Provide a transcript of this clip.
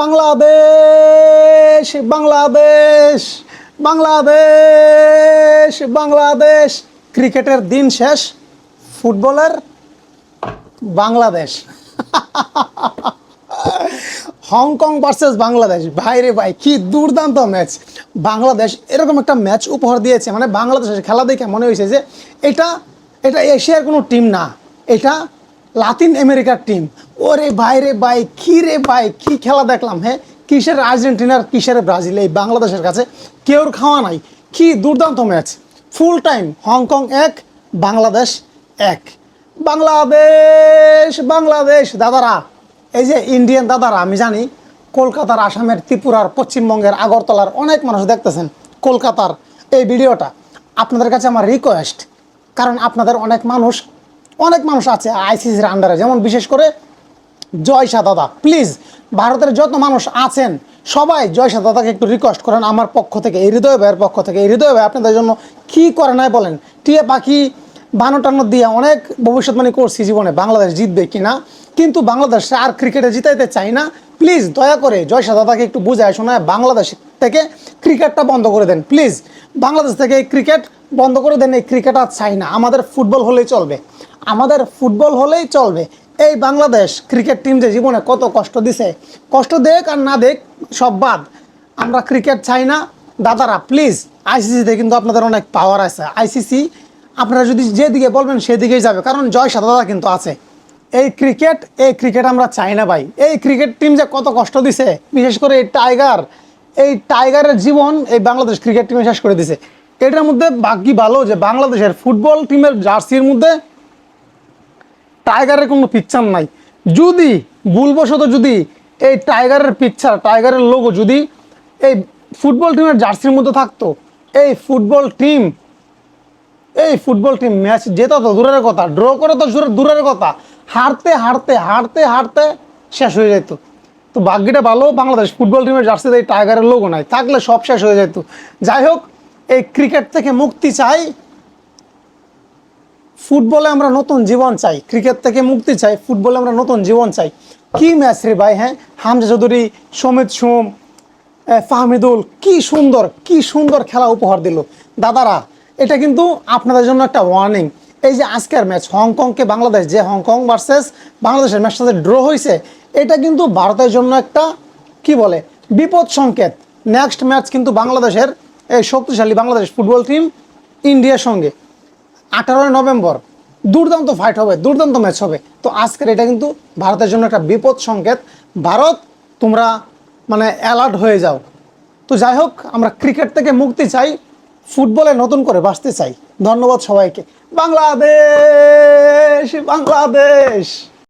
বাংলাদেশ বাংলাদেশ বাংলাদেশ বাংলাদেশ। ক্রিকেটের দিন শেষ, ফুটবলের বাংলাদেশ। Hong Kong versus Bangladesh. ভাই রে ভাই, কি দুর্দান্ত ম্যাচ। বাংলাদেশ এরকম একটা ম্যাচ উপহার দিয়েছে মানে বাংলাদেশের খেলা দেখে মনে হয়েছে যে এটা এটা এশিয়ার কোনো টিম না। এটা লাতিন আমেরিকার টিম ওরে ভাই রে ভাই, কি রে ভাই, কি খেলা দেখলাম হ্যাঁ? কিসের আর্জেন্টিনার কিসের ব্রাজিল এই বাংলাদেশের কাছে? কেউর খাওয়া নাই। কি দুর্দান্ত ম্যাচ। ফুল টাইম হংকং এক, বাংলাদেশ এক। বাংলাদেশ বাংলাদেশ, দাদারা, এই যে ইন্ডিয়ান দাদারা, আমি জানি, কলকাতার, আসামের, ত্রিপুরার, পশ্চিমবঙ্গের, আগরতলার অনেক মানুষ দেখতেছেন কলকাতার এই ভিডিওটা। আপনাদের কাছে আমার রিকোয়েস্ট কারণ আপনাদের অনেক মানুষ অনেক মানুষ আছে আইসিসির আন্ডারে যেমন বিশেষ করে জয় দাদা। প্লিজ ভারতের যত মানুষ আছেন, সবাই জয় দাদাকে একটু রিকোয়েস্ট করেন আমার পক্ষ থেকে, এই হৃদয় ভাইয়ের পক্ষ থেকে। এই হৃদয় ভাই আপনাদের জন্য কি করে নাই বলেন? টিয়ে পাখি বানো টানো দিয়ে অনেক ভবিষ্যৎবাণী করছি জীবনে, বাংলাদেশ জিতবে কি না? কিন্তু বাংলাদেশ আর ক্রিকেটে জিতাইতে চাই না। প্লিজ দয়া করে জয় দাদাকে একটু বুঝায় শোনায়, বাংলাদেশ থেকে ক্রিকেটটা বন্ধ করে দেন। প্লিজ বাংলাদেশ থেকে এই ক্রিকেট বন্ধ করে দেন, এই ক্রিকেট আর চাই না। আমাদের ফুটবল হলেই চলবে। আমাদের ফুটবল হলেই চলবে। এই বাংলাদেশ ক্রিকেট টিম যে জীবনে কত কষ্ট দিছে, কষ্ট দেখ আর না দেখ সব বাদ। আমরা ক্রিকেট চাই না। দাদারা প্লিজ আইসিসিতে কিন্তু আপনাদের অনেক পাওয়ার আছে। আইসিসি আপনারা যদি যেদিকে বলবেন সেদিকেই যাবে। কারণ জয় সাদা কিন্তু আছে। এই ক্রিকেট এই ক্রিকেট আমরা চাই না ভাই। এই ক্রিকেট টিম যে কত কষ্ট দিছে, বিশেষ করে এই টাইগার এই টাইগারের জীবন এই বাংলাদেশ ক্রিকেট টিমে শেষ করে দিছে। এটার মধ্যে বাকি ভালো যে বাংলাদেশের ফুটবল টিমের জার্সির মধ্যে টাইগারের কোনো পিকচার নাই। যদি ভুলবশত যদি এই টাইগারের পিকচার টাইগারের লোগো যদি এই ফুটবল টিমের জার্সির মধ্যে থাকতো, এই ফুটবল টিম এই ফুটবল টিম ম্যাচ যেত তো দূরের কথা ড্র করে তো দূরের কথা, হারতে হারতে হারতে হারতে শেষ হয়ে যেত। তো ভাগ্যটা ভালো, বাংলাদেশ ফুটবল টিমের জার্সিতে এই টাইগারের লোগো নাই, থাকলে সব শেষ হয়ে যেত। যাই হোক, এই ক্রিকেট থেকে মুক্তি চাই। ফুটবলে আমরা নতুন জীবন চাই, ক্রিকেট থেকে মুক্তি চাই, ফুটবলে আমরা নতুন জীবন চাই। কি ম্যাচ রে ভাই হ্যাঁ? হামজা চৌধুরী, সমিত সোম ফাহমিদুল, কি সুন্দর কি সুন্দর খেলা উপহার দিল। দাদারা, এটা কিন্তু আপনাদের জন্য একটা ওয়ার্নিং এই যে আজকের ম্যাচ হংকংকে বাংলাদেশ, যে হংকং ভার্সেস বাংলাদেশের ম্যাচটাতে ড্র হয়েছে এটা কিন্তু ভারতের জন্য একটা, কি বলে, বিপদ সংকেত। নেক্সট ম্যাচ কিন্তু বাংলাদেশের, এই শক্তিশালী বাংলাদেশ ফুটবল টিম ইন্ডিয়ার সঙ্গে। আঠারোই নভেম্বর, দুর্দান্ত ফাইট হবে, দুর্দান্ত ম্যাচ হবে। তো আজকের এটা কিন্তু ভারতের জন্য একটা বিপদ সংকেত। ভারত, তোমরা মানে অ্যালার্ট হয়ে যাও। তো যাই হোক, আমরা ক্রিকেট থেকে মুক্তি চাই ফুটবলে নতুন করে বাঁচতে চাই। ধন্যবাদ সবাইকে। বাংলাদেশ বাংলাদেশ!